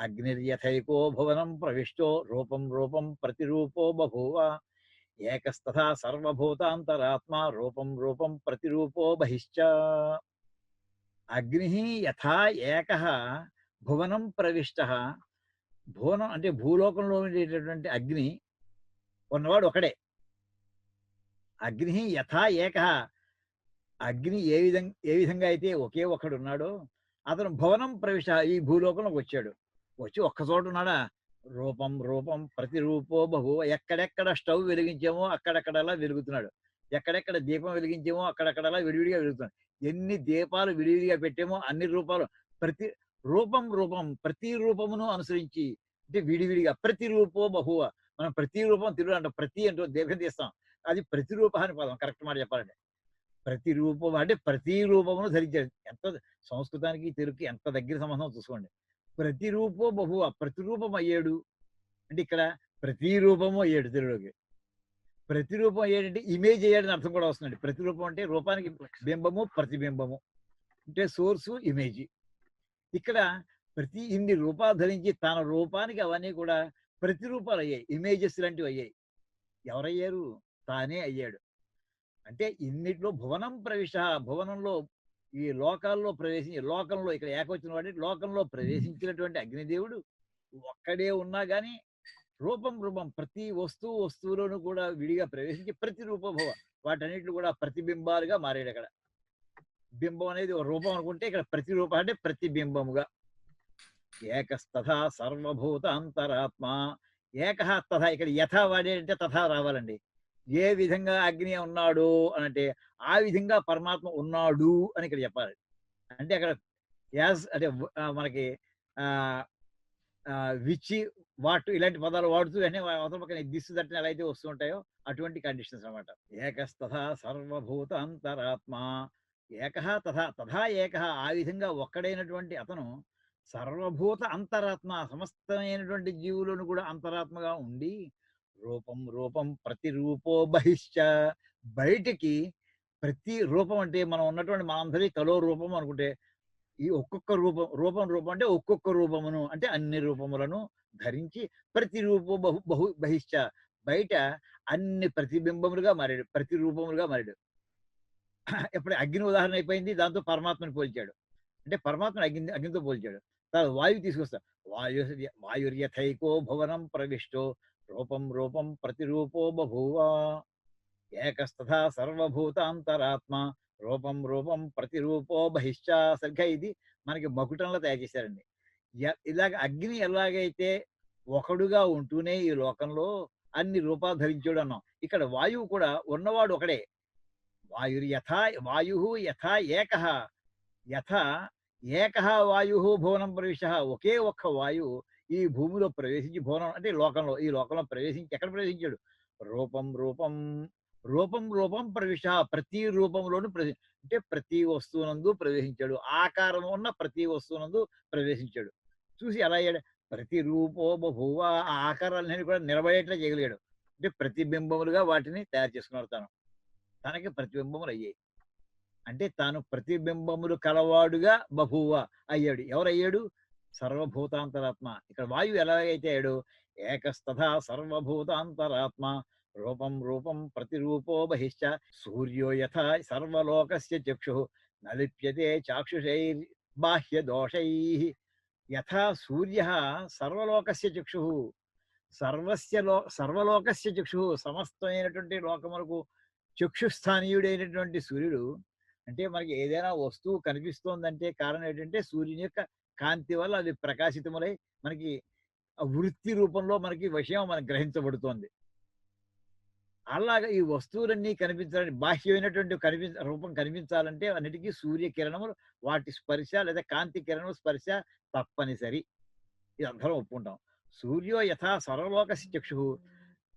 అగ్నిర్యథైకో భువనం ప్రవిష్టో రూపం రూపం ప్రతిరూపో బభూవ. ఏకస్తథా సర్వభూతాంతరాత్మా రూపం రూపం ప్రతిరూపో బహిశ్చ. అగ్ని యథా ఏక భువనం ప్రవిష్ట. భువనం అంటే భూలోకంలో ఉండేటటువంటి అగ్ని ఉన్నవాడు ఒకడే. అగ్ని యథా ఏక. అగ్ని ఏ విధంగా ఏ విధంగా అయితే ఒకే ఒకడు ఉన్నాడో అతను భువనం ప్రవిష్ట ఈ భూలోకంలోకి వచ్చాడు. వచ్చి ఒక్క చోట ఉన్నాడా? రూపం రూపం ప్రతి రూపో బహు ఎక్కడెక్కడ స్టవ్ వెలిగించామో అక్కడక్కడలా వెలుగుతున్నాడు. ఎక్కడెక్కడ దీపం వెలిగించామో అక్కడక్కడలా విడివిడిగా వెలుగుతున్నాడు. ఎన్ని దీపాలు విడివిడిగా పెట్టామో అన్ని రూపాలు ప్రతి రూపం రూపం ప్రతి రూపమును అనుసరించి అంటే విడివిడిగా ప్రతి రూపో బహువ. మనం ప్రతి రూపం తెలుగు అంటాం. ప్రతి అంటూ దీర్ఘం తీస్తాం. అది ప్రతిరూప అని పదం. కరెక్ట్ మాట చెప్పాలంటే. ప్రతి రూపం అంటే ప్రతి రూపమును ధరించాడు. ఎంత సంస్కృతానికి తెలుగుకి ఎంత దగ్గర సంబంధం చూసుకోండి. ప్రతి రూపో బహువ ప్రతిరూపం అయ్యాడు అంటే ఇక్కడ ప్రతి రూపము అయ్యాడు తెలుగులోకి. ప్రతిరూపం అయ్యాడంటే ఇమేజ్ అయ్యాడని అర్థం కూడా వస్తుంది ప్రతిరూపం అంటే రూపానికి బింబము ప్రతిబింబము. అంటే సోర్సు ఇమేజ్ ఇక్కడ ప్రతి ఇన్ని రూపాలు ధరించి తన రూపానికి అవన్నీ కూడా ప్రతిరూపాలు అయ్యాయి. ఇమేజెస్ లాంటివి అయ్యాయి. ఎవరయ్యారు? తానే అయ్యాడు. అంటే ఇన్నిట్లో భువనం ప్రవేశ భువనంలో ఈ లోకాల్లో ప్రవేశించి లోకంలో ఇక్కడ ఏకవచ్చిన వాడి లోకంలో ప్రవేశించినటువంటి అగ్నిదేవుడు ఒక్కడే ఉన్నా గాని రూపం రూపం ప్రతి వస్తువు వస్తువులోను కూడా విడిగా ప్రవేశించి ప్రతి రూపభవ వాటన్నిటిని కూడా ప్రతిబింబాలుగా మారాడు అక్కడ. బింబం అనేది ఒక రూపం అనుకుంటే ఇక్కడ ప్రతి రూపం అంటే ప్రతిబింబముగా. ఏకస్తథా సర్వభూత అంతరాత్మ ఏక తథా ఇక్కడ యథా వాడేటంటే తథా రావాలండి. ఏ విధంగా అగ్ని ఉన్నాడు అని అంటే ఆ విధంగా పరమాత్మ ఉన్నాడు అని ఇక్కడ చెప్పాలి. అంటే అక్కడ యాజ్ అంటే మనకి ఆ ఆ, విచ్చి ఇలాంటి పదాలు వాడుతూ వెంటనే అవతల పక్కన దిస్సు తట్టిన ఎలా అయితే వస్తూ ఉంటాయో అటువంటి కండిషన్స్ అన్నమాట. ఏకస్తథా సర్వభూత అంతరాత్మ ఏక తథా తథా ఏక ఆ విధంగా ఒక్కడైనటువంటి అతను సర్వభూత అంతరాత్మ సమస్తమైనటువంటి జీవులను కూడా అంతరాత్మగా ఉండి రూపం రూపం ప్రతి రూపో బహిశ్చ బయటికి ప్రతి రూపం అంటే మనం ఉన్నటువంటి మనందరి తలో రూపం అనుకుంటే ఈ ఒక్కొక్క రూపం రూపం రూపం అంటే ఒక్కొక్క రూపమును అంటే అన్ని రూపములను ధరించి ప్రతి రూపం బహు బహు బహిశ్చ. బయట అన్ని ప్రతిబింబములుగా మారాడు ప్రతి రూపములుగా మారాడు. ఇప్పుడు అగ్ని ఉదాహరణ అయిపోయింది దాంతో పరమాత్మని పోల్చాడు. అంటే పరమాత్మని అగ్ని అగ్నితో పోల్చాడు. తర్వాత వాయువు తీసుకొస్తా వాయు వాయుర్యథైకో భవనం ప్రవిష్టో. రూపం రూపం ప్రతిరూపో బభూవ. ఏకస్తథా సర్వభూతాంతరాత్మ. రూపం రూపం ప్రతిరూపో బహిశ్చ సరిగ్గా ఇది మనకి మకుటంలో తయారు చేశారండి. ఇలాగ అగ్ని ఎలాగైతే ఒకడుగా ఉంటూనే ఈ లోకంలో అన్ని రూపాలు ధరించాడు అన్నాం. ఇక్కడ వాయువు కూడా ఉన్నవాడు ఒకడే. వాయు యథా వాయు యథా ఏక. యథ ఏక వాయు భువనం ప్రవేశ. ఒకే ఒక్క వాయువు ఈ భూమిలో ప్రవేశించి భువనం అంటే లోకంలో ఈ లోకంలో ప్రవేశించి ఎక్కడ ప్రవేశించాడు? రూపం రూపం రూపం రూపం ప్రవేశ ప్రతి రూపంలోనూ ప్రవే అంటే ప్రతి వస్తువునందు ప్రవేశించాడు. ఆకారం ఉన్న ప్రతి వస్తువునందు ప్రవేశించాడు. చూసి ఎలా అయ్యాడు? ప్రతి రూపో బహువ ఆ ఆకారాలన్నీ కూడా నిలబడేట్లా చేయగలిగాడు. అంటే ప్రతిబింబములుగా వాటిని తయారు చేసుకున్నాడు తాను. తనకి ప్రతిబింబములు అయ్యాయి. అంటే తాను ప్రతిబింబములు కలవాడుగా బహువ అయ్యాడు. ఎవరయ్యాడు? సర్వభూతాంతరాత్మ. ఇక్కడ వాయువు ఎలాగైతే అయ్యాడు ఏకస్తథా సర్వభూతాంతరాత్మ. రూపం రూపం ప్రతిరూపో బహిశ్చ. సూర్యో యథ సర్వలోకస్య చక్షు. నలిప్యతే చాక్షుషైర్ బాహ్య దోషై యథా సూర్య సర్వలోకస్య చక్షు. సర్వస్య లో సర్వలోకస్య చక్షు. సమస్తమైనటువంటి లోకములకు చక్షుస్థానీయుడైనటువంటి సూర్యుడు. అంటే మనకి ఏదైనా వస్తువు కనిపిస్తోందంటే కారణం ఏంటంటే సూర్యుని యొక్క కాంతి వల్ల అది ప్రకాశితములై మనకి వృత్తి రూపంలో మనకి విషయం మనకు గ్రహించబడుతోంది. అలాగా ఈ వస్తువులన్నీ కనిపించాలని బాహ్యమైనటువంటి కనిపించ రూపం కనిపించాలంటే అన్నిటికీ సూర్యకిరణములు వాటి స్పర్శ లేదా కాంతి కిరణం స్పర్శ తప్పనిసరి. ఇది అందరం ఒప్పుకుంటాం. సూర్యో యథా సర్వలోక చక్షు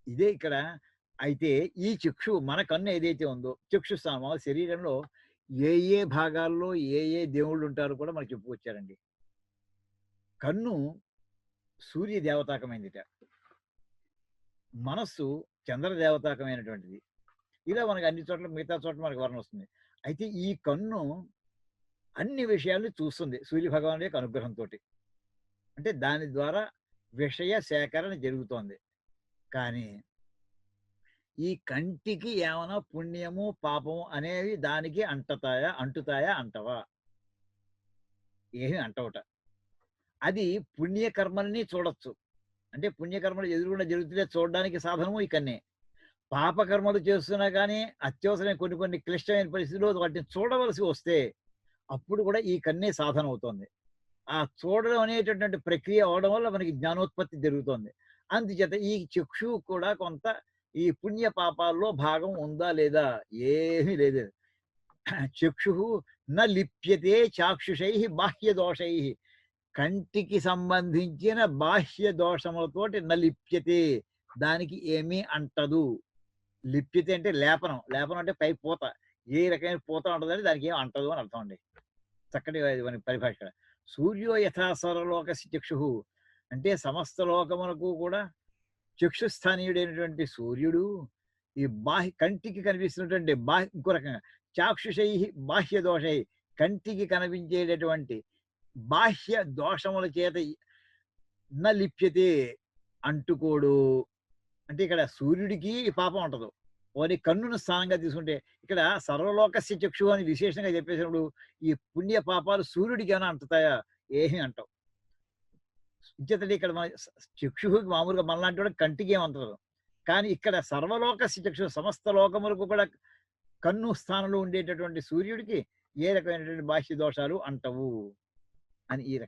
ఇదే ఇక్కడ అయితే ఈ చక్షు మన కన్ను ఏదైతే ఉందో చక్షు స్థానం శరీరంలో ఏ ఏ భాగాల్లో ఏ ఏ దేవుళ్ళు ఉంటారో కూడా మనకి చెప్పుకొచ్చారండి. కన్ను సూర్య దేవతాకమైందిట మనస్సు చంద్ర దేవతాకమైనటువంటిది ఇలా మనకి అన్ని చోట్ల మిగతా చోట్ల మనకి వర్ణం వస్తుంది. అయితే ఈ కన్ను అన్ని విషయాల్ని చూస్తుంది. సూర్య భగవాను యొక్క అనుగ్రహంతో అంటే దాని ద్వారా విషయ సేకరణ జరుగుతోంది. కానీ ఈ కంటికి ఏమైనా పుణ్యము పాపము అనేవి దానికి అంటుతాయా అంటుతాయా అంటవా? ఏమి అంటవట. అది పుణ్యకర్మల్ని చూడొచ్చు. అంటే పుణ్యకర్మలు ఎదురుకుండా జరుగుతుంటే చూడడానికి సాధనము ఈ పాపకర్మలు చేస్తున్నా కానీ అత్యవసరమైన కొన్ని కొన్ని క్లిష్టమైన పరిస్థితుల్లో వాటిని చూడవలసి వస్తే అప్పుడు కూడా ఈ కన్నే సాధన అవుతుంది ఆ చూడడం అనేటటువంటి ప్రక్రియ అవడం వల్ల మనకి జ్ఞానోత్పత్తి జరుగుతుంది. అందుచేత ఈ చక్షు కూడా కొంత ఈ పుణ్య పాపాల్లో భాగం ఉందా లేదా ఏమీ లేదు. చక్షు న లిప్యతే చాక్షుషై బాహ్య దోషై కంటికి సంబంధించిన బాహ్య దోషములతోటి న లిప్యతే దానికి ఏమీ అంటదు. లిప్యతే అంటే లేపనం. లేపనం అంటే పై పూత. ఏ రకమైన పూత ఉంటుందని దానికి ఏం అంటదు అని అర్థం అండి. చక్కటి పరిభాష. సూర్యో యథాసరలోక చక్షు. అంటే సమస్త లోకములకు కూడా చక్షుస్థానీయుడైనటువంటి సూర్యుడు ఈ బాహ్య కంటికి కనిపిస్తున్నటువంటి బాహ్య ఇంకో రకంగా చాక్షుషై బాహ్య దోషై. కంటికి కనిపించేటటువంటి బాహ్య దోషముల చేత న లిప్యతే అంటుకోడు. అంటే ఇక్కడ సూర్యుడికి పాపం ఉంటదు. వారి కన్నును స్థానంగా తీసుకుంటే ఇక్కడ సర్వలోకస్య చక్షు అని విశేషంగా చెప్పేసినప్పుడు ఈ పుణ్య పాపాలు సూర్యుడికి ఏమైనా అంటుతాయా? ఏమి అంటావు. ఇచ్చేతండి ఇక్కడ మన చక్షుకి మామూలుగా మనలాంటి వాడు కంటికి ఏమంటారు కానీ ఇక్కడ సర్వలోకస్య చక్షు సమస్త లోకములకు కూడా కన్ను స్థానంలో ఉండేటటువంటి సూర్యుడికి ఏ రకమైనటువంటి బాహ్య దోషాలు అంటవు? అని ఈ రకంగా